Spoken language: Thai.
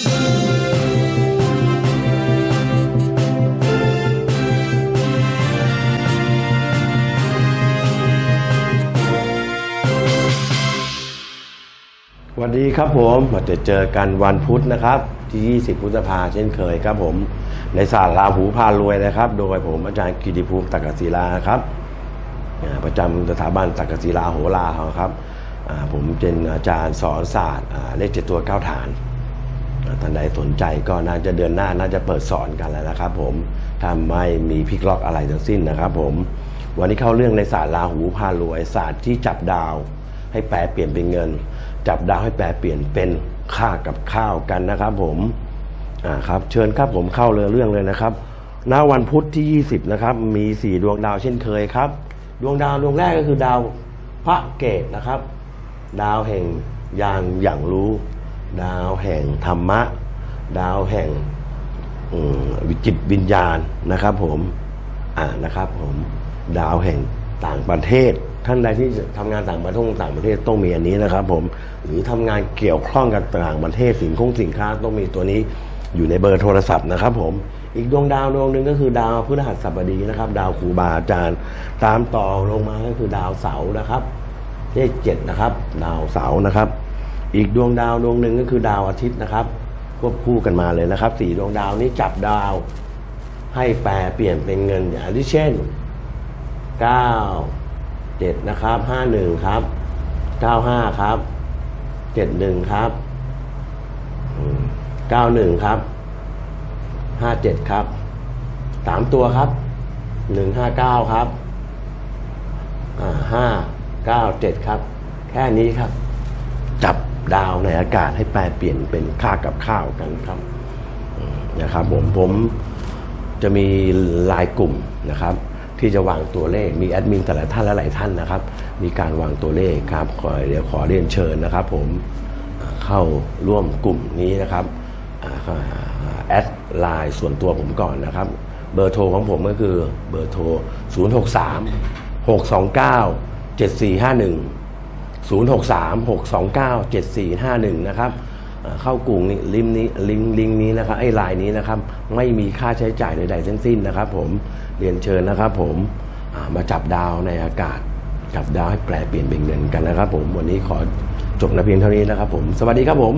สวัสดีครับผมมาจะเจอกันวันพุธนะครับ ที่ 20 พฤษภาเช่นเคยครับผม ในศาสตร์ราหูพารวยนะครับ โดยผมอาจารย์กิติภูมิตักกศิลาครับประจำสถาบันตักกศิลาโหราครับผมเป็นอาจารย์สอนศาสตร์เลขเจ็ดตัวเก้าฐาน ท่านใดสนใจก็น่าจะเดือนหน้าน่าจะเปิดสอนกันแล้วนะครับ ผมถ้าไม่มีพลิกล็อกอะไรทั้งสิ้นนะครับ ผม วันนี้เข้าเรื่องในศาสตร์ราหูพารวยศาสตร์ที่จับดาว ให้แปลเปลี่ยนเป็นเงิน จับดาวให้แปลเปลี่ยนเป็นค่ากับข้าวกันนะครับ ผมอ่าครับเชิญครับผมเข้าเรื่องเรื่องเลยนะครับณวันพุธที่ 20 นะครับ มี 4 ดวงดาวเช่นเคยครับ ดวงดาวดวงแรกก็คือดาวพระเกตนะครับ ดาวแห่งยางอย่างรู้ ดาวแห่งธรรมะ ดาวแห่งวิจิตวิญญาณนะครับผมอ่านะครับผมดาวแห่งต่างประเทศ ท่านใดที่จะทำงานต่างประเทศต่างประเทศต้องมีอันนี้นะครับ ผมหรือทำงานเกี่ยวข้องกับต่างประเทศสินคงสินค้าต้องมีตัวนี้อยู่ในเบอร์โทรศัพท์นะครับ ผมอีกดวงดาวดวงหนึ่งก็คือดาวพฤหัสบดีนะครับ ดาวครูบาอาจารย์ ตามต่อลงมาก็คือดาวเสาร์นะครับเลขเจ็ดนะครับ ดาวเสาร์นะครับ อีกดวงดาวดวงหนึ่งก็คือดาวอาทิตย์นะครับ ควบคู่กันมาเลยนะครับสี่ดวงดาวนี้จับดาว ให้แปลเปลี่ยนเป็นเงินอย่างที่เช่นเก้าเจ็ดนะครับห้าหนึ่งครับเก้าห้าครับเจ็ดหนึ่งครับเก้าหนึ่งครับห้าเจ็ดครับสามตัวครับหนึ่งห้าเก้าครับห้าเก้าเจ็ดครับ แค่นี้ครับ ในอากาศให้แปลเปลี่ยนเป็นค่ากับข้าวกันครับนะครับผมผมจะมีลายกลุ่มนะครับ ที่จะวางตัวเลขมีแอดมินแต่ละท่านและหลายท่านนะครับ มีการวางตัวเลขครับขอเดี๋ยวขอเรียนเชิญนะครับ ผมเข้าร่วมกลุ่มนี้นะครับแอดไลน์ส่วนตัวผมก่อนนะครับ เบอร์โทรของผมก็คือเบอร์โทร 063 629 7451 0636297451 นะครับเข้ากลุ่มนี้ลิงก์นี้ลิงก์ลิงก์นี้นะครับไอ้ไลน์นี้นะครับ ไม่มีค่าใช้จ่ายใดๆทั้งสิ้นนะครับ ผมเรียนเชิญนะครับผมมาจับดาวในอากาศ จับดาวให้แปลเปลี่ยนเป็นเงินกันนะครับ ผมวันนี้ขอจบในเพียงเท่านี้นะครับ ผม สวัสดีครับผม